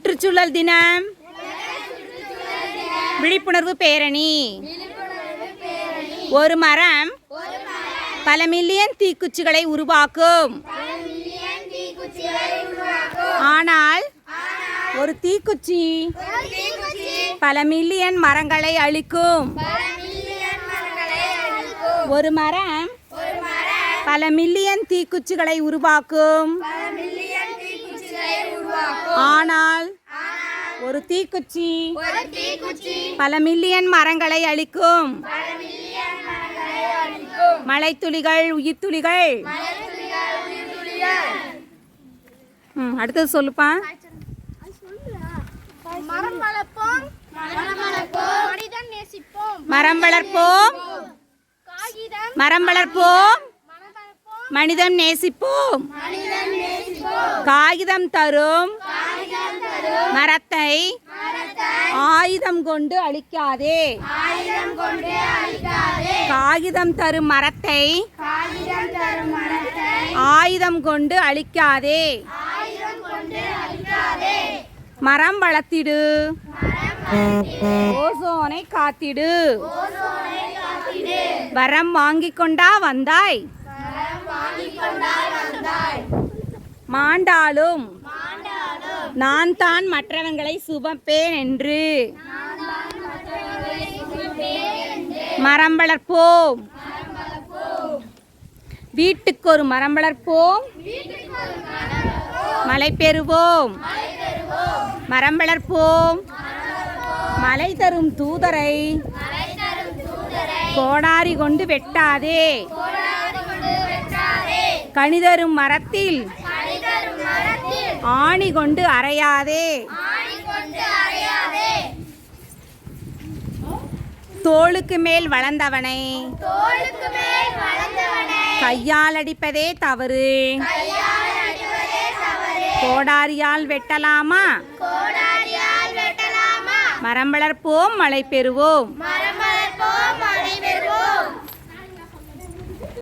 சுற்றுச்சூழல் தினம். விழிப்புணர்வு பேரணி. ஒரு மரம் பல மில்லியன் தீக்குச்சிகளை உருவாக்கும். ஆனால் ஒரு தீக்குச்சி பல மில்லியன் மரங்களை அழிக்கும். ஒரு மரம் பல மில்லியன் தீக்குச்சிகளை உருவாக்கும். ஆனால் ஒரு தீக்குச்சி பல மில்லியன் மரங்களை அழிக்கும். மழைத்துளிகள் உயிர்த்துளிகள். ம், அடுத்தது சொல்லுப்பா. மரம் வளர்ப்போம். மனிதன் நேசிப்போம். மரம் வளர்ப்போம். காகிதம். மரம் வளர்ப்போம். மரம் வளர்ப்போம். மனிதம் நேசிப்போம். மனிதன் நேசிப்போம் காகிதம் தரும். மரத்தை ஆயுதம் கொண்டு அழிக்காதே. காகிதம் தரும் மரத்தை கொண்டு அழிக்காதே. ஆயுதம் கொண்டு அழிக்காதே. மரம் வளர்த்திடு. ஓசோனை காத்திடு. வரம் வாங்கிக் கொண்டா வந்தாய் மாண்டாலும் நான் தான் மற்றவங்களை சுமப்பேன் என்று. மரம் வளர்ப்போம். வீட்டுக்கு ஒரு மரம் வளர்ப்போம். மழை பெறுவோம். மரம் வளர்ப்போம். மழை தரும் தூதரை. கோடாரி கொண்டு வெட்டாதே. மனிதரும் மரத்தில். ஆணி கொண்டு அறையாதே. தோளுக்கு மேல் வளர்ந்தவனை. கையால் அடிப்பதே தவறு. கோடாரியால் வெட்டலாமா? கோடாரியால் வெட்டலாமா? மரம் வளர்ப்போம் மழை பெறுவோம்